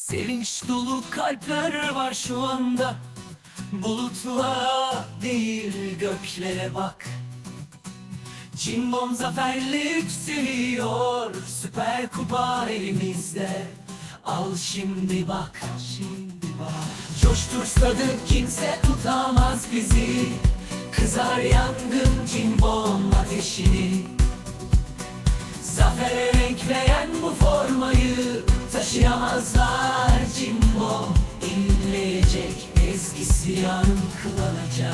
Sevinç dolu kalpler var şu anda. Bulutlara değil göklere bak. Cimbom zaferle yükseliyor Süper kupa elimizde. Al şimdi bak Şimdi bak. Coştur stadı kimse tutamaz bizi. Kızar yangın cimbom ateşini. Zafere renkleyen bu formayı Taşıyamazlar ezgisi yankılanacak